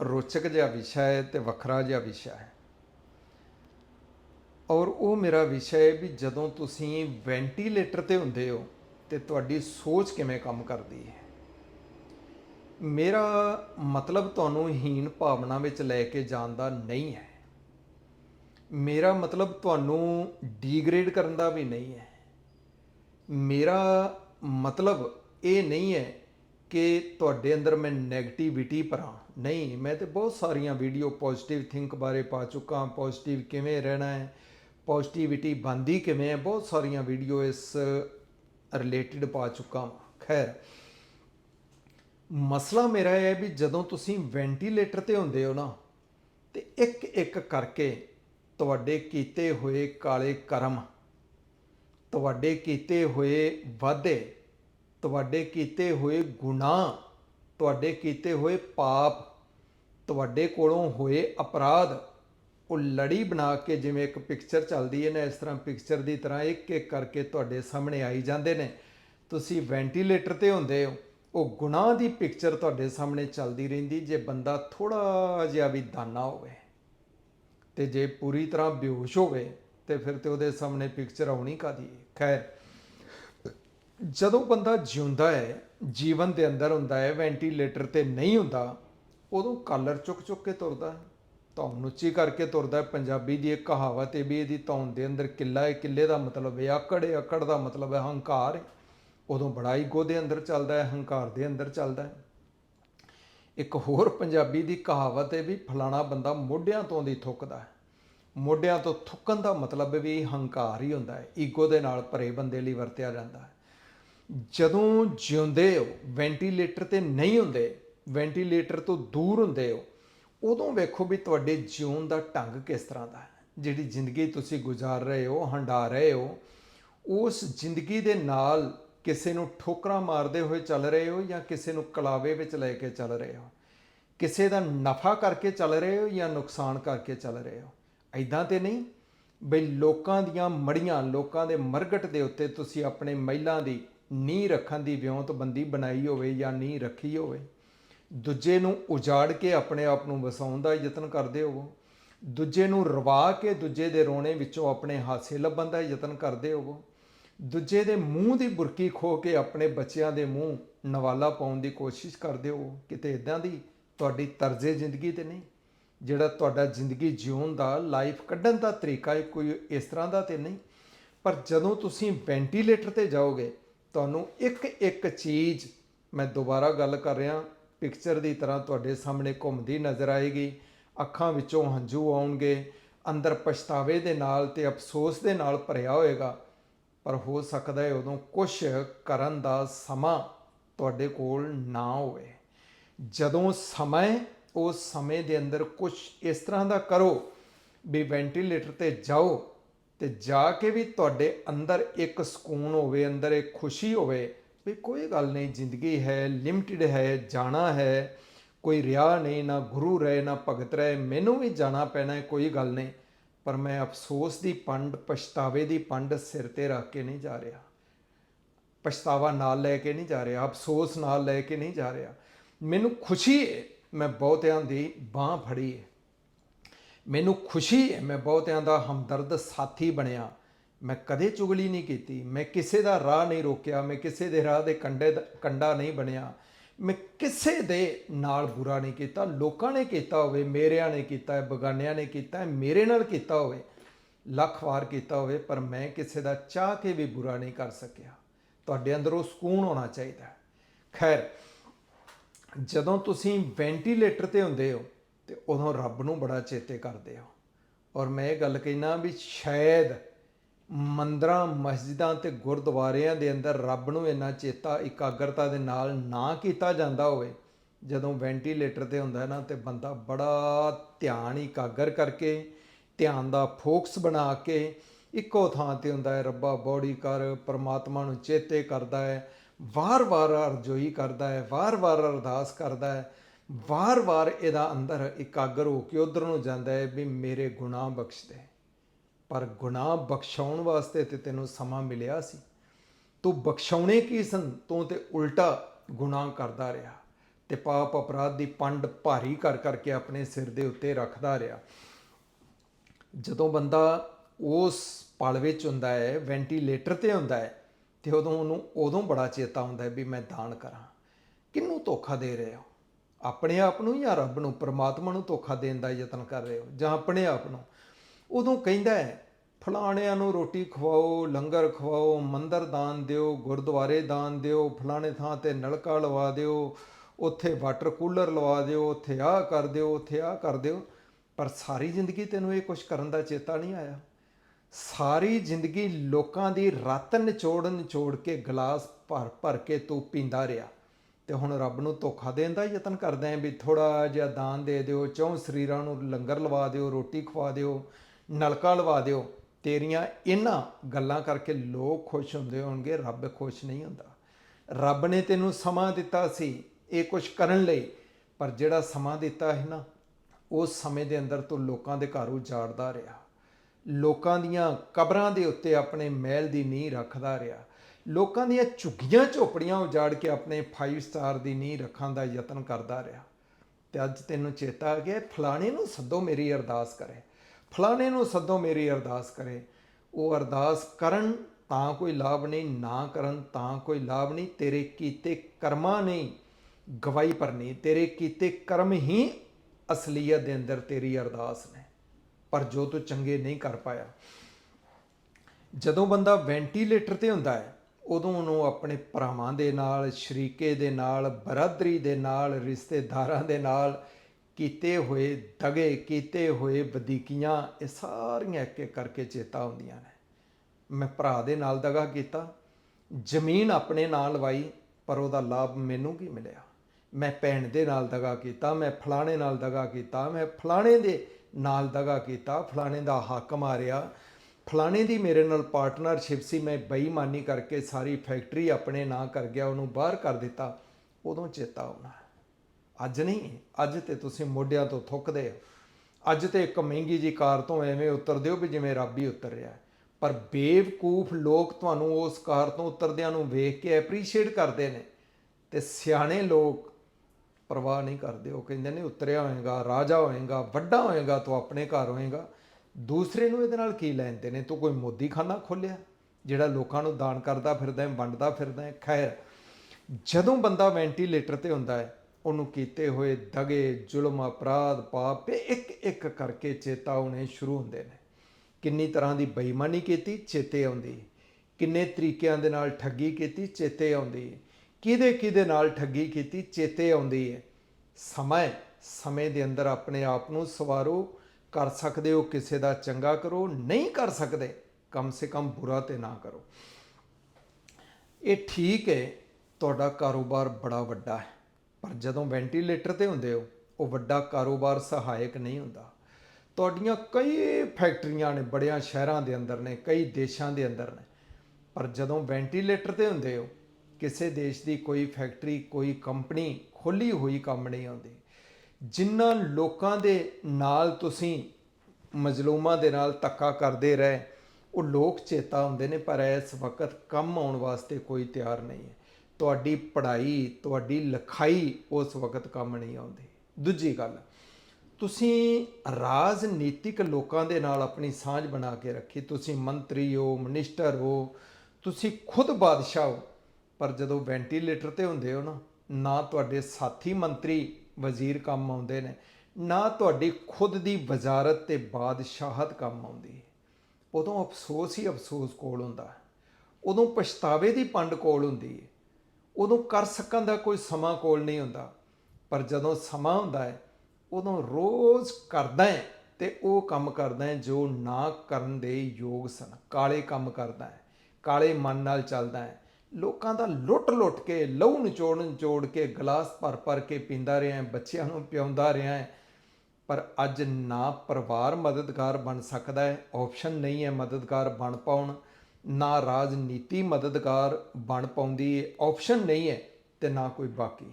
ਰੋਚਕ ਜਿਹਾ ਵਿਸ਼ਾ ਹੈ ਤੇ ਵੱਖਰਾ ਜਿਹਾ ਵਿਸ਼ਾ ਹੈ ਔਰ ਉਹ ਮੇਰਾ ਵਿਸ਼ਾ ਹੈ ਵੀ ਜਦੋਂ ਤੁਸੀਂ ਵੈਂਟੀਲੇਟਰ ਤੇ ਹੁੰਦੇ ਹੋ ਤੇ ਤੁਹਾਡੀ ਸੋਚ ਕਿਵੇਂ ਕੰਮ ਕਰਦੀ ਹੈ ਮੇਰਾ ਮਤਲਬ ਤੁਹਾਨੂੰ ਹੀਣ ਭਾਵਨਾ ਵਿੱਚ ਲੈ ਕੇ ਜਾਣ ਦਾ ਨਹੀਂ ਹੈ ਮੇਰਾ ਮਤਲਬ ਤੁਹਾਨੂੰ ਡੀਗ੍ਰੇਡ ਕਰਨ ਦਾ ਵੀ ਨਹੀਂ ਹੈ ਮੇਰਾ ਮਤਲਬ ਇਹ ਨਹੀਂ ਹੈ ਕਿ ਤੁਹਾਡੇ ਅੰਦਰ ਮੈਂ 네ਗੇਟਿਵਿਟੀ ਭਰਾਂ। ਨਹੀਂ, ਮੈਂ ਤੇ ਬਹੁਤ ਸਾਰੀਆਂ ਵੀਡੀਓ ਪੋਜ਼ਿਟਿਵ ਥਿੰਕ ਬਾਰੇ ਪਾ ਚੁੱਕਾ ਪੋਜ਼ਿਟਿਵ ਕਿਵੇਂ ਰਹਿਣਾ ਹੈ? ਪੋਜ਼ਿਟਿਵਿਟੀ ਬੰਦੀ ਕਿਵੇਂ ਹੈ? ਬਹੁਤ ਸਾਰੀਆਂ ਵੀਡੀਓ ਇਸ ਰਿਲੇਟਡ ਪਾ ਚੁੱਕਾ ਹਾਂ। ਖੈਰ, ਮਸਲਾ ਮੇਰਾ ਇਹ ਹੈ ਵੀ ਜਦੋਂ ਤੁਸੀਂ ਵੈਂਟੀਲੇਟਰ ਤੇ ਹੁੰਦੇ ਹੋ ਨਾ, ਤੇ ਇੱਕ ਇੱਕ ਕਰਕੇ ਤੁਹਾਡੇ ਕੀਤੇ ਹੋਏ ਕਾਲੇ ਕਰਮ, ਤੁਹਾਡੇ ਕੀਤੇ ਹੋਏ ਵਾਅਦੇ ਤੁਹਾਡੇ ਕੀਤੇ ਹੋਏ ਗੁਨਾਹ, ਤੁਹਾਡੇ ਕੀਤੇ ਹੋਏ ਪਾਪ, ਤੁਹਾਡੇ ਕੋਲੋਂ ਹੋਏ ਅਪਰਾਧ, ਉਹ ਲੜੀ ਬਣਾ ਕੇ ਜਿਵੇਂ ਇੱਕ ਪਿਕਚਰ ਚੱਲਦੀ ਹੈ ਨਾ, ਇਸ ਤਰ੍ਹਾਂ ਪਿਕਚਰ ਦੀ ਤਰ੍ਹਾਂ ਇੱਕ ਇੱਕ ਕਰਕੇ ਤੁਹਾਡੇ ਸਾਹਮਣੇ ਆਈ ਜਾਂਦੇ ਨੇ। ਤੁਸੀਂ ਵੈਂਟੀਲੇਟਰ ਤੇ ਹੁੰਦੇ ਹੋ, ਉਹ ਗੁਨਾਹ ਦੀ ਪਿਕਚਰ ਤੁਹਾਡੇ ਸਾਹਮਣੇ ਚੱਲਦੀ ਰਹਿੰਦੀ, ਜੇ ਬੰਦਾ ਥੋੜਾ ਜਿਹਾ ਵੀ ਦਾਨਾ ਹੋਵੇ ਤੇ ਜੇ ਪੂਰੀ ਤਰ੍ਹਾਂ ਬੇਹੋਸ਼ ਹੋਵੇ, ਤੇ ਫਿਰ ਤੇ ਉਹਦੇ ਸਾਹਮਣੇ ਪਿਕਚਰ ਆਉਣੀ ਕਾਦੀ ਖੈਰ ਜਦੋਂ ਬੰਦਾ ਜਿਉਂਦਾ ਹੈ, ਜੀਵਨ ਦੇ ਅੰਦਰ ਹੁੰਦਾ ਹੈ, ਵੈਂਟੀਲੇਟਰ ਤੇ ਨਹੀਂ ਹੁੰਦਾ, ਉਦੋਂ ਕਾਲਰ ਚੁੱਕ ਚੁੱਕ ਕੇ ਤੁਰਦਾ ਹੈ। ਧੌਣ ਉੱਚੀ ਕਰਕੇ ਤੁਰਦਾ ਹੈ। ਪੰਜਾਬੀ ਦੀ ਇੱਕ ਕਹਾਵਤ ਹੈ ਵੀ ਇਹਦੀ ਧੌਣ ਦੇ ਅੰਦਰ ਕਿੱਲਾ ਹੈ। ਕਿੱਲੇ ਦਾ ਮਤਲਬ ਹੈ ਆਕੜ ਹੈ। ਆਕੜ ਦਾ ਮਤਲਬ ਹੈ ਹੰਕਾਰ ਹੈ। ਉਦੋਂ ਬੜਾ ਈਗੋ ਦੇ ਅੰਦਰ ਚੱਲਦਾ ਹੈ, ਹੰਕਾਰ ਦੇ ਅੰਦਰ ਚੱਲਦਾ ਹੈ। ਇੱਕ ਹੋਰ ਪੰਜਾਬੀ ਦੀ ਕਹਾਵਤ ਹੈ ਵੀ ਫਲਾਣਾ ਬੰਦਾ ਮੋਢਿਆਂ ਤੋਂ ਦੀ ਥੁੱਕਦਾ ਹੈ। ਮੋਢਿਆਂ ਤੋਂ ਥੁੱਕਣ ਦਾ ਮਤਲਬ ਵੀ ਹੰਕਾਰ ਹੀ ਹੁੰਦਾ ਹੈ। ਈਗੋ ਦੇ ਨਾਲ ਭਰੇ ਬੰਦੇ ਲਈ ਵਰਤਿਆ ਜਾਂਦਾ ਹੈ। ਜਦੋਂ ਜਿਉਂਦੇ ਹੋ ਵੈਂਟੀਲੇਟਰ ਤੇ ਨਹੀਂ ਹੁੰਦੇ ਵੈਂਟੀਲੇਟਰ ਤੋਂ ਦੂਰ ਹੁੰਦੇ ਹੋ, ਉਦੋਂ ਵੇਖੋ ਵੀ ਤੁਹਾਡੇ ਜਿਉਣ ਦਾ ਢੰਗ ਕਿਸ ਤਰ੍ਹਾਂ ਦਾ ਹੈ। ਜਿਹੜੀ ਜ਼ਿੰਦਗੀ ਤੁਸੀਂ ਗੁਜ਼ਾਰ ਰਹੇ ਹੋ, ਹੰਡਾ ਰਹੇ ਹੋ, ਉਸ ਜ਼ਿੰਦਗੀ ਦੇ ਨਾਲ ਕਿਸੇ ਨੂੰ ਠੋਕਰਾਂ ਮਾਰਦੇ ਹੋਏ ਚੱਲ ਰਹੇ ਹੋ ਜਾਂ ਕਿਸੇ ਨੂੰ ਕਲਾਵੇ ਵਿੱਚ ਲੈ ਕੇ ਚੱਲ ਰਹੇ ਹੋ? ਕਿਸੇ ਦਾ ਨਫਾ ਕਰਕੇ ਚੱਲ ਰਹੇ ਹੋ ਜਾਂ ਨੁਕਸਾਨ ਕਰਕੇ ਚੱਲ ਰਹੇ ਹੋ? ਐਦਾਂ ਤੇ ਨਹੀਂ। ਬਈ ਲੋਕਾਂ ਦੀਆਂ ਮੜੀਆਂ, ਲੋਕਾਂ ਦੇ ਮਰਗਟ ਦੇ ਉੱਤੇ ਤੁਸੀਂ ਆਪਣੇ ਮਹਿਲਾਂ ਦੀ ਨੀਂਹ ਰੱਖਣ ਦੀ ਵਿਉਂਤਬੰਦੀ ਬਣਾਈ ਹੋਵੇ ਜਾਂ ਨੀਂਹ ਰੱਖੀ ਹੋਵੇ, ਦੂਜੇ ਨੂੰ ਉਜਾੜ ਕੇ ਆਪਣੇ ਆਪ ਨੂੰ ਵਸਾਉਣ ਦਾ ਯਤਨ ਕਰਦੇ ਹੋਵੋ, ਦੂਜੇ ਨੂੰ ਰਵਾ ਕੇ ਦੂਜੇ ਦੇ ਰੋਣੇ ਵਿੱਚੋਂ ਆਪਣੇ ਹਾਸੇ ਲੱਭਣ ਦਾ ਯਤਨ ਕਰਦੇ ਹੋਵੋ, ਦੂਜੇ ਦੇ ਮੂੰਹ ਦੀ ਬੁਰਕੀ ਖੋ ਕੇ ਆਪਣੇ ਬੱਚਿਆਂ ਦੇ ਮੂੰਹ ਨਵਾਲਾ ਪਾਉਣ ਦੀ ਕੋਸ਼ਿਸ਼ ਕਰਦੇ ਹੋ ਕਿਤੇ ਇਦਾਂ ਦੀ ਤੁਹਾਡੀ ਤਰਜ਼ੇ ਜ਼ਿੰਦਗੀ ਤੇ ਨਹੀਂ, ਜਿਹੜਾ ਤੁਹਾਡਾ ਜ਼ਿੰਦਗੀ ਜਿਉਣ ਦਾ, ਲਾਈਫ ਕੱਢਣ ਦਾ ਤਰੀਕਾ ਕੋਈ ਇਸ ਤਰ੍ਹਾਂ ਦਾ ਤੇ ਨਹੀਂ, ਪਰ ਜਦੋਂ ਤੁਸੀਂ ਵੈਂਟੀਲੇਟਰ ਤੇ ਜਾਓਗੇ ਤੁਹਾਨੂੰ ਇੱਕ ਇੱਕ ਚੀਜ਼ ਮੈਂ ਦੁਬਾਰਾ ਗੱਲ ਕਰ ਰਿਹਾ ਪਿਕਚਰ ਦੀ ਤਰ੍ਹਾਂ ਤੁਹਾਡੇ ਸਾਹਮਣੇ ਘੁੰਮਦੀ ਨਜ਼ਰ ਆਏਗੀ, ਅੱਖਾਂ ਵਿੱਚੋਂ ਹੰਝੂ ਆਉਣਗੇ, ਅੰਦਰ ਪਛਤਾਵੇ ਦੇ ਨਾਲ ਤੇ ਅਫਸੋਸ ਦੇ ਨਾਲ ਭਰਿਆ ਹੋਏਗਾ, ਪਰ ਹੋ ਸਕਦਾ ਹੈ ਉਦੋਂ ਕੁਝ ਕਰਨ ਦਾ ਸਮਾਂ ਤੁਹਾਡੇ ਕੋਲ ਨਾ ਹੋਵੇ। ਜਦੋਂ ਸਮਾਂ ਉਸ ਸਮੇਂ ਦੇ ਅੰਦਰ ਕੁਝ ਇਸ ਤਰ੍ਹਾਂ ਦਾ ਕਰੋ ਵੀ ਵੈਂਟੀਲੇਟਰ ਤੇ ਜਾਓ ਤੇ ਜਾ ਕੇ ਵੀ ਤੁਹਾਡੇ ਅੰਦਰ ਇੱਕ ਸਕੂਨ ਹੋਵੇ, ਅੰਦਰ ਇੱਕ ਖੁਸ਼ੀ ਹੋਵੇ, ਵੀ ਕੋਈ ਗੱਲ ਨਹੀਂ, ਜ਼ਿੰਦਗੀ ਹੈ, ਲਿਮਟਿਡ ਹੈ, ਜਾਣਾ ਹੈ, ਕੋਈ ਰਿਆ ਨਹੀਂ, ਨਾ ਗੁਰੂ ਰਹੇ, ਨਾ ਭਗਤ ਰਹੇ, ਮੈਨੂੰ ਵੀ ਜਾਣਾ ਪੈਣਾ ਹੈ, ਕੋਈ ਗੱਲ ਨਹੀਂ। ਪਰ ਮੈਂ ਅਫਸੋਸ ਦੀ ਪੰਡ, ਪਛਤਾਵੇ ਦੀ ਪੰਡ ਸਿਰ ਤੇ ਰੱਖ ਕੇ ਨਹੀਂ ਜਾ ਰਿਹਾ। ਪਛਤਾਵਾ ਨਾਲ ਲੈ ਕੇ ਨਹੀਂ ਜਾ ਰਿਹਾ, ਅਫਸੋਸ ਨਾਲ ਲੈ ਕੇ ਨਹੀਂ ਜਾ ਰਿਹਾ। ਮੈਨੂੰ ਖੁਸ਼ੀ ਹੈ, ਮੈਂ ਬਹੁਤਿਆਂ ਦੀ ਬਾਹ ਫੜੀ ਹੈ। ਮੈਨੂੰ ਖੁਸ਼ੀ ਹੈ, ਮੈਂ ਬਹੁਤਿਆਂ ਦਾ ਹਮਦਰਦ ਸਾਥੀ ਬਣਿਆ। ਮੈਂ ਕਦੇ ਚੁਗਲੀ ਨਹੀਂ ਕੀਤੀ, ਮੈਂ ਕਿਸੇ ਦਾ ਰਾਹ ਨਹੀਂ ਰੋਕਿਆ, ਮੈਂ ਕਿਸੇ ਦੇ ਰਾਹ ਦੇ ਕੰਡੇ ਦਾ- ਕੰਡਾ ਨਹੀਂ ਬਣਿਆ। ਮੈਂ ਕਿਸੇ ਦੇ ਨਾਲ ਬੁਰਾ ਨਹੀਂ ਕੀਤਾ, ਲੋਕਾਂ ਨੇ ਕੀਤਾ ਹੋਵੇ, ਮੇਰਿਆਂ ਨੇ ਕੀਤਾ ਹੈ, ਬਗਾਨਿਆਂ ਨੇ ਕੀਤਾ ਹੈ, ਮੇਰੇ ਨਾਲ ਕੀਤਾ ਹੋਵੇ, ਲੱਖ ਵਾਰ ਕੀਤਾ ਹੋਵੇ, ਪਰ ਮੈਂ ਕਿਸੇ ਦਾ ਚਾਹ ਕੇ ਵੀ ਬੁਰਾ ਨਹੀਂ ਕਰ ਸਕਿਆ। ਤੁਹਾਡੇ ਅੰਦਰ ਉਹ ਸਕੂਨ ਹੋਣਾ ਚਾਹੀਦਾ ਖੈਰ, ਜਦੋਂ ਤੁਸੀਂ ਵੈਂਟੀਲੇਟਰ ਤੇ ਹੁੰਦੇ ਹੋ ਤੇ ਉਦੋਂ ਰੱਬ ਨੂੰ ਬੜਾ ਚੇਤੇ ਕਰਦੇ ਹੋ। ਔਰ ਮੈਂ ਇਹ ਗੱਲ ਕਹਿਣਾ ਵੀ ਸ਼ਾਇਦ ਮੰਦਰਾਂ, ਮਸਜਿਦਾਂ ਤੇ ਗੁਰਦੁਆਰਿਆਂ ਦੇ ਅੰਦਰ ਰੱਬ ਨੂੰ ਇੰਨਾ ਚੇਤਾ, ਇਕਾਗਰਤਾ ਦੇ ਨਾਲ ਨਾ ਕੀਤਾ ਜਾਂਦਾ ਹੋਵੇ। ਜਦੋਂ ਵੈਂਟੀਲੇਟਰ ਤੇ ਹੁੰਦਾ ਹੈ ਨਾ, ਤੇ ਬੰਦਾ ਬੜਾ ਧਿਆਨ ਇਕਾਗਰ ਕਰਕੇ, ਧਿਆਨ ਦਾ ਫੋਕਸ ਬਣਾ ਕੇ ਇੱਕੋ ਥਾਂ ਤੇ ਹੁੰਦਾ ਹੈ, ਰੱਬਾ ਬੋੜੀ ਕਰ, ਪਰਮਾਤਮਾ ਨੂੰ ਚੇਤੇ ਕਰਦਾ ਹੈ, ਵਾਰ-ਵਾਰ ਅਰਜ਼ੋਈ ਕਰਦਾ ਹੈ, ਵਾਰ-ਵਾਰ ਅਰਦਾਸ ਕਰਦਾ ਹੈ। ਵਾਰ-ਵਾਰ ਇਹਦਾ ਅੰਦਰ ਇਕਾਗਰ ਹੋ ਕੇ ਉਧਰ ਨੂੰ ਜਾਂਦਾ ਹੈ ਵੀ ਮੇਰੇ ਗੁਨਾਹ ਬਖਸ਼ ਦੇ ਪਰ ਗੁਨਾਹ ਬਖਸ਼ਾਉਣ ਵਾਸਤੇ ਤੇ ਤੈਨੂੰ ਸਮਾਂ ਮਿਲਿਆ ਸੀ। ਤੂੰ ਬਖਸ਼ਾਉਣੇ ਕੀ ਸਨ? ਤੂੰ ਤੇ ਉਲਟਾ ਗੁਨਾਹ ਕਰਦਾ ਰਿਹਾ। ਤੇ ਪਾਪ ਅਪਰਾਧ ਦੀ ਪੰਡ ਭਾਰੀ ਕਰ ਕਰਕੇ ਆਪਣੇ ਸਿਰ ਦੇ ਉੱਤੇ ਰੱਖਦਾ ਰਿਹਾ। ਜਦੋਂ ਬੰਦਾ ਉਸ ਪਲ ਵਿੱਚ ਹੁੰਦਾ ਹੈ, ਵੈਂਟੀਲੇਟਰ ਤੇ ਹੁੰਦਾ ਹੈ, ਤੇ ਉਦੋਂ ਉਹਨੂੰ ਉਦੋਂ ਬੜਾ ਚੇਤਾ ਹੁੰਦਾ ਹੈ ਵੀ ਮੈਂ ਦਾਨ ਕਰਾਂ। ਕਿਹਨੂੰ ਧੋਖਾ ਦੇ ਰਿਹਾ ਆਪਣੇ ਆਪ ਨੂੰ ਜਾਂ ਰੱਬ ਨੂੰ, ਪਰਮਾਤਮਾ ਨੂੰ ਧੋਖਾ ਦੇਣ ਦਾ ਯਤਨ ਕਰ ਰਹੇ ਹੋ? ਜਾਂ ਆਪਣੇ ਆਪ ਨੂੰ? ਉਦੋਂ ਕਹਿੰਦਾ ਹੈ, ਫਲਾਣਿਆਂ ਨੂੰ ਰੋਟੀ ਖਵਾਓ, ਲੰਗਰ ਖਵਾਓ, ਮੰਦਰ ਦਾਨ ਦਿਓ, ਗੁਰਦੁਆਰੇ ਦਾਨ ਦਿਓ, ਫਲਾਣੇ ਥਾਂ ਤੇ ਨਲਕਾ ਲਵਾ ਦਿਓ, ਉੱਥੇ ਵਾਟਰ ਕੂਲਰ ਲਵਾ ਦਿਓ, ਉੱਥੇ ਆਹ ਕਰ ਦਿਓ, ਉੱਥੇ ਆਹ ਕਰ ਦਿਓ। ਪਰ ਸਾਰੀ ਜ਼ਿੰਦਗੀ ਤੈਨੂੰ ਇਹ ਕੁਝ ਕਰਨ ਦਾ ਚੇਤਾ ਨਹੀਂ ਆਇਆ। ਸਾਰੀ ਜ਼ਿੰਦਗੀ ਲੋਕਾਂ ਦੀ ਰੱਤ ਨਿਚੋੜ ਨਿਚੋੜ ਕੇ ਗਲਾਸ ਭਰ ਭਰ ਕੇ ਤੂੰ ਪੀਂਦਾ ਰਿਹਾ। ਤੇ ਹੁਣ ਰੱਬ ਨੂੰ ਧੋਖਾ ਦੇਣ ਦਾ ਯਤਨ ਕਰਦਾ ਹੈ ਵੀ ਥੋੜਾ ਜਿਹਾ ਦਾਨ ਦੇ ਦਿਓ ਚੌਂ ਸਰੀਰਾਂ ਨੂੰ ਲੰਗਰ ਲਵਾ ਦਿਓ, ਰੋਟੀ ਖਵਾ ਦਿਓ, ਨਲਕਾ ਲਵਾ ਦਿਓ। ਤੇਰੀਆਂ ਇਹਨਾਂ ਗੱਲਾਂ ਕਰਕੇ ਲੋਕ ਖੁਸ਼ ਹੁੰਦੇ ਹੋਣਗੇ, ਰੱਬ ਖੁਸ਼ ਨਹੀਂ ਹੁੰਦਾ। ਰੱਬ ਨੇ ਤੈਨੂੰ ਸਮਾਂ ਦਿੱਤਾ ਸੀ, ਇਹ ਕੁਝ ਕਰਨ ਲਈ, ਪਰ ਜਿਹੜਾ ਸਮਾਂ ਦਿੱਤਾ ਹੈ ਨਾ ਉਸ ਸਮੇਂ ਦੇ ਅੰਦਰ ਤੂੰ ਲੋਕਾਂ ਦੇ ਘਰ ਉਜਾੜਦਾ ਰਿਹਾ। ਲੋਕਾਂ ਦੀਆਂ ਕਬਰਾਂ ਦੇ ਉੱਤੇ ਆਪਣੇ ਮਹਿਲ ਦੀ ਨੀਂਹ ਰੱਖਦਾ ਰਿਹਾ। ਲੋਕਾਂ ਦੀਆਂ ਝੁੱਗੀਆਂ ਝੋਪੜੀਆਂ ਉਜਾੜ ਕੇ ਆਪਣੇ 5 ਸਟਾਰ ਦੀ ਨੀਂਹ ਰੱਖਣ ਦਾ ਯਤਨ ਕਰਦਾ ਰਿਹਾ। ਤੇ ਅੱਜ ਤੈਨੂੰ ਚੇਤਾ ਆ ਗਿਆ, ਫਲਾਣੇ ਨੂੰ ਸੱਦੋ ਮੇਰੀ ਅਰਦਾਸ ਕਰੇ। ਫਲਾਣੇ ਨੂੰ ਸੱਦੋ ਮੇਰੀ ਅਰਦਾਸ ਕਰੇ। ਉਹ ਅਰਦਾਸ ਕਰਨ ਤਾਂ ਕੋਈ ਲਾਭ ਨਹੀਂ, ਨਾ ਕਰਨ ਤਾਂ ਕੋਈ ਲਾਭ ਨਹੀਂ। ਤੇਰੇ ਕੀਤੇ ਕਰਮਾਂ ਨਹੀਂ ਗਵਾਹੀ ਭਰਨੀ, ਤੇਰੇ ਕੀਤੇ ਕਰਮ ਹੀ ਅਸਲੀਅਤ ਦੇ ਅੰਦਰ ਤੇਰੀ ਅਰਦਾਸ ਨੇ। ਪਰ ਜੋ ਤੂੰ ਚੰਗੇ ਨਹੀਂ ਕਰ ਪਾਇਆ, ਜਦੋਂ ਬੰਦਾ ਵੈਂਟੀਲੇਟਰ ਤੇ ਹੁੰਦਾ ਹੈ ਉਦੋਂ ਉਹਨੂੰ ਆਪਣੇ ਭਰਾਵਾਂ ਦੇ ਨਾਲ, ਸ਼ਰੀਕੇ ਦੇ ਨਾਲ, ਬਰਾਦਰੀ ਦੇ ਨਾਲ, ਰਿਸ਼ਤੇਦਾਰਾਂ ਦੇ ਨਾਲ ਕੀਤੇ ਹੋਏ ਦਗੇ, ਕੀਤੇ ਹੋਏ ਵਧੀਕੀਆਂ, ਇਹ ਸਾਰੀਆਂ ਇੱਕ ਇੱਕ ਕਰਕੇ ਚੇਤਾ ਆਉਂਦੀਆਂ ਨੇ। ਮੈਂ ਭਰਾ ਦੇ ਨਾਲ ਦਗਾ ਕੀਤਾ, ਜ਼ਮੀਨ ਆਪਣੇ ਨਾਲ ਲਵਾਈ, ਪਰ ਉਹਦਾ ਲਾਭ ਮੈਨੂੰ ਕੀ ਮਿਲਿਆ? ਮੈਂ ਭੈਣ ਦੇ ਨਾਲ ਦਗਾ ਕੀਤਾ, ਮੈਂ ਫਲਾਣੇ ਨਾਲ ਦਗਾ ਕੀਤਾ, ਮੈਂ ਫਲਾਣੇ ਦੇ ਨਾਲ ਦਗਾ ਕੀਤਾ, ਫਲਾਣੇ ਦਾ ਹੱਕ ਮਾਰਿਆ ਫਲਾਣੇ ਦੀ ਮੇਰੇ ਨਾਲ ਪਾਰਟਨਰਸ਼ਿਪ ਸੀ, ਮੈਂ ਬੇਈਮਾਨੀ ਕਰਕੇ ਸਾਰੀ ਫੈਕਟਰੀ ਆਪਣੇ ਨਾਂ ਕਰ ਗਿਆ, ਉਹਨੂੰ ਬਾਹਰ ਕਰ ਦਿੱਤਾ। ਉਦੋਂ ਚੇਤਾ ਆਉਣਾ ਅੱਜ ਨਹੀਂ, ਅੱਜ ਤੇ ਤੁਸੀਂ ਮੋਢਿਆਂ ਤੋਂ ਥੁੱਕਦੇ ਹੋ। ਅੱਜ ਤੇ ਇੱਕ ਮਹਿੰਗੀ ਜੀ ਕਾਰ ਤੋਂ ਐਵੇਂ ਉਤਰਦੇ ਹੋ ਵੀ ਜਿਵੇਂ ਰੱਬ ਹੀ ਉਤਰ ਰਿਹਾ ਪਰ ਬੇਵਕੂਫ ਲੋਕ ਤੁਹਾਨੂੰ ਉਸ ਕਾਰ ਤੋਂ ਉਤਰਦਿਆਂ ਨੂੰ ਵੇਖ ਕੇ ਐਪਰੀਸ਼ੀਏਟ ਕਰਦੇ ਨੇ। ਤੇ ਸਿਆਣੇ ਲੋਕ ਪਰਵਾਹ ਨਹੀਂ ਕਰਦੇ। ਉਹ ਕਹਿੰਦੇ ਨੇ, ਉਤਰਿਆ ਹੋਏਗਾ, ਰਾਜਾ ਹੋਏਗਾ, ਵੱਡਾ ਹੋਏਗਾ, ਤੂੰ ਆਪਣੇ ਘਰ ਹੋਏਗਾ। ਦੂਸਰੇ ਨੂੰ ਇਹਦੇ ਨਾਲ ਕੀ ਲੈਂਦੇ ਨੇ ਤੂੰ ਕੋਈ ਮੋਦੀ ਖਾਨਾ ਖੋਲਿਆ ਜਿਹੜਾ ਲੋਕਾਂ ਨੂੰ ਦਾਨ ਕਰਦਾ ਫਿਰਦਾ ਹੈ, ਵੰਡਦਾ ਫਿਰਦਾ ਹੈ? ਖੈਰ, ਜਦੋਂ ਬੰਦਾ ਵੈਂਟੀਲੇਟਰ ਤੇ ਹੁੰਦਾ ਹੈ, ਉਹਨੂੰ ਕੀਤੇ ਹੋਏ ਦਗੇ, ਜ਼ੁਲਮ, ਅਪਰਾਧ, ਪਾਪ ਇੱਕ ਇੱਕ ਕਰਕੇ ਚੇਤਾ ਆਉਣੇ ਸ਼ੁਰੂ ਹੁੰਦੇ ਨੇ। ਕਿੰਨੀ ਤਰ੍ਹਾਂ ਦੀ ਬੇਈਮਾਨੀ ਕੀਤੀ, ਚੇਤੇ ਆਉਂਦੀ। ਕਿੰਨੇ ਤਰੀਕਿਆਂ ਦੇ ਨਾਲ ਠੱਗੀ ਕੀਤੀ, ਚੇਤੇ ਆਉਂਦੀ। ਕਿਹਦੇ ਕਿਹਦੇ ਨਾਲ ਠੱਗੀ ਕੀਤੀ, ਚੇਤੇ ਆਉਂਦੀ ਹੈ। ਸਮਾਂ ਸਮੇਂ ਦੇ ਅੰਦਰ ਆਪਣੇ ਆਪ ਨੂੰ ਸਵਾਰੋ ਕਰ ਸਕਦੇ ਹੋ, ਕਿਸੇ ਦਾ ਚੰਗਾ ਕਰੋ, ਨਹੀਂ ਕਰ ਸਕਦੇ, ਕਮ ਸੇ ਕਮ ਬੁਰਾ ਤੇ ਨਾ ਕਰੋ। ਇਹ ਠੀਕ ਹੈ, ਤੁਹਾਡਾ ਕਾਰੋਬਾਰ ਬੜਾ ਵੱਡਾ ਹੈ, ਪਰ ਜਦੋਂ ਵੈਂਟੀਲੇਟਰ ਤੇ ਹੁੰਦੇ ਹੋ, ਉਹ ਵੱਡਾ ਕਾਰੋਬਾਰ ਸਹਾਇਕ ਨਹੀਂ ਹੁੰਦਾ। ਤੁਹਾਡੀਆਂ ਕਈ ਫੈਕਟਰੀਆਂ ਨੇ, ਬੜਿਆਂ ਸ਼ਹਿਰਾਂ ਦੇ ਅੰਦਰ ਨੇ, ਕਈ ਦੇਸ਼ਾਂ ਦੇ ਅੰਦਰ ਨੇ, ਪਰ ਜਦੋਂ ਵੈਂਟੀਲੇਟਰ ਤੇ ਹੁੰਦੇ ਹੋ, ਕਿਸੇ ਦੇਸ਼ ਦੀ ਕੋਈ ਫੈਕਟਰੀ, ਕੋਈ ਕੰਪਨੀ ਖੋਲੀ ਹੋਈ ਕੰਮ ਨਹੀਂ ਆਉਂਦੀ ਜਿਨ੍ਹਾਂ ਲੋਕਾਂ ਦੇ ਨਾਲ ਤੁਸੀਂ ਮਜ਼ਲੂਮਾਂ ਦੇ ਨਾਲ ਧੱਕਾ ਕਰਦੇ ਰਹੇ, ਉਹ ਲੋਕ ਚੇਤਾ ਹੁੰਦੇ ਨੇ, ਪਰ ਇਸ ਵਕਤ ਕੰਮ ਆਉਣ ਵਾਸਤੇ ਕੋਈ ਤਿਆਰ ਨਹੀਂ ਹੈ। ਤੁਹਾਡੀ ਪੜ੍ਹਾਈ, ਤੁਹਾਡੀ ਲਿਖਾਈ ਉਸ ਵਕਤ ਕੰਮ ਨਹੀਂ ਆਉਂਦੀ। ਦੂਜੀ ਗੱਲ, ਤੁਸੀਂ ਰਾਜਨੀਤਿਕ ਲੋਕਾਂ ਦੇ ਨਾਲ ਆਪਣੀ ਸਾਂਝ ਬਣਾ ਕੇ ਰੱਖੀ। ਤੁਸੀਂ ਮੰਤਰੀ ਹੋ, ਮਿਨਿਸਟਰ ਹੋ, ਤੁਸੀਂ ਖੁਦ ਬਾਦਸ਼ਾਹ ਹੋ, ਪਰ ਜਦੋਂ ਵੈਂਟੀਲੇਟਰ ਤੇ ਹੁੰਦੇ ਹੋ ਨਾ ਨਾ ਤੁਹਾਡੇ ਸਾਥੀ ਮੰਤਰੀ ਵਜ਼ੀਰ ਕੰਮ ਆਉਂਦੇ ਨੇ, ਨਾ ਤੁਹਾਡੀ ਖੁਦ ਦੀ ਵਜ਼ਾਰਤ ਤੇ ਬਾਦਸ਼ਾਹਤ ਕੰਮ ਆਉਂਦੀ ਹੈ। ਉਦੋਂ ਅਫਸੋਸ ਹੀ ਅਫਸੋਸ ਕੋਲ ਹੁੰਦਾ ਉਦੋਂ ਪਛਤਾਵੇ ਦੀ ਪੰਡ ਕੋਲ ਹੁੰਦੀ ਹੈ। ਉਦੋਂ ਕਰ ਸਕਣ ਦਾ ਕੋਈ ਸਮਾਂ ਕੋਲ ਨਹੀਂ ਹੁੰਦਾ। ਪਰ ਜਦੋਂ ਸਮਾਂ ਹੁੰਦਾ ਹੈ, ਉਦੋਂ ਰੋਜ਼ ਕਰਦਾ ਹੈ ਤੇ ਉਹ ਕੰਮ ਕਰਦਾ ਹੈ ਜੋ ਨਾ ਕਰਨ ਦੇ ਯੋਗ ਸਨ। ਕਾਲੇ ਕੰਮ ਕਰਦਾ ਹੈ, ਕਾਲੇ ਮਨ ਨਾਲ ਚੱਲਦਾ ਹੈ। ਲੋਕਾਂ ਦਾ ਲੁੱਟ ਲੁੱਟ ਕੇ, ਲਹੂ ਨਿਚੋੜ ਨਿਚੋੜ ਕੇ, ਗਲਾਸ ਭਰ ਭਰ ਕੇ ਪੀਂਦਾ ਰਿਹਾ ਬੱਚਿਆਂ ਨੂੰ ਪਿਆਉਂਦਾ ਰਿਹਾ ਹੈ। ਪਰ ਅੱਜ ਨਾ ਪਰਿਵਾਰ ਮਦਦਗਾਰ ਬਣ ਸਕਦਾ ਹੈ ਆਪਸ਼ਨ ਨਹੀਂ ਹੈ ਮਦਦਗਾਰ ਬਣ ਪਾਉਣ। ਨਾ ਰਾਜਨੀਤੀ ਮਦਦਗਾਰ ਬਣ ਪਾਉਂਦੀ ਹੈ ਆਪਸ਼ਨ ਨਹੀਂ ਹੈ ਤੇ ਨਾ ਕੋਈ ਬਾਕੀ।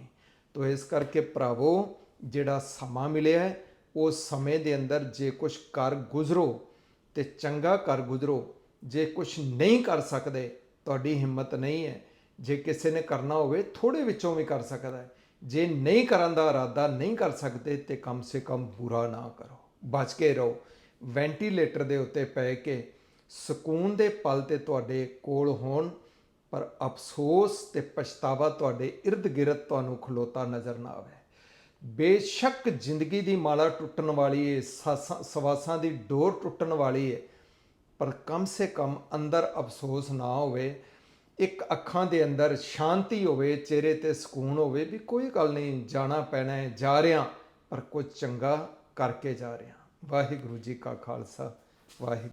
ਤੋ ਇਸ ਕਰਕੇ ਭਰਾਵੋ, ਜਿਹੜਾ ਸਮਾਂ ਮਿਲਿਆ ਹੈ ਉਸ ਸਮੇਂ ਦੇ ਅੰਦਰ ਜੇ ਕੁਝ ਕਰ ਗੁਜ਼ਰੋ ਤੇ ਚੰਗਾ ਕਰ ਗੁਜ਼ਰੋ, ਜੇ ਕੁਝ ਨਹੀਂ ਕਰ ਸਕਦੇ ਤੁਹਾਡੀ ਹਿੰਮਤ ਨਹੀਂ ਹੈ। ਜੇ ਕਿਸੇ ਨੇ ਕਰਨਾ ਹੋਵੇ ਥੋੜੇ ਵਿੱਚੋਂ ਵੀ ਕਰ ਸਕਦਾ ਹੈ। ਜੇ ਨਹੀਂ ਕਰਨ ਦਾ ਇਰਾਦਾ ਨਹੀਂ ਕਰ ਸਕਦੇ, ਤੇ ਕਮ ਸੇ ਕਮ ਬੁਰਾ ਨਾ ਕਰੋ। ਬਚ ਕੇ ਰਹੋ। ਵੈਂਟੀਲੇਟਰ ਦੇ ਉੱਤੇ ਪੈ ਕੇ ਸਕੂਨ ਦੇ ਪਲ ਤੇ ਤੁਹਾਡੇ ਕੋਲ ਹੋਣ, ਪਰ ਅਫਸੋਸ ਤੇ ਪਛਤਾਵਾ ਤੁਹਾਡੇ ਇਰਦ ਗਿਰਦ ਤੁਹਾਨੂੰ ਖਲੋਤਾ ਨਜ਼ਰ ਨਾ ਆਵੇ। ਬੇਸ਼ੱਕ ਜ਼ਿੰਦਗੀ ਦੀ ਮਾਲਾ ਟੁੱਟਣ ਵਾਲੀ ਏ ਸਵਾਸਾਂ ਦੀ ਡੋਰ ਟੁੱਟਣ ਵਾਲੀ ਏ। ਪਰ ਕਮ ਸੇ ਕਮ ਅੰਦਰ ਅਫਸੋਸ ਨਾ ਹੋਵੇ, ਇੱਕ ਅੱਖਾਂ ਦੇ ਅੰਦਰ ਸ਼ਾਂਤੀ ਹੋਵੇ, ਚਿਹਰੇ ਤੇ ਸਕੂਨ ਹੋਵੇ, ਵੀ ਕੋਈ ਗੱਲ ਨਹੀਂ, ਜਾਣਾ ਪੈਣਾ ਹੈ, ਜਾ ਰਿਹਾ, ਪਰ ਕੁਝ ਚੰਗਾ ਕਰਕੇ ਜਾ ਰਿਹਾ। ਵਾਹਿਗੁਰੂ ਜੀ ਕਾ ਖਾਲਸਾ, ਵਾਹਿਗੁਰੂ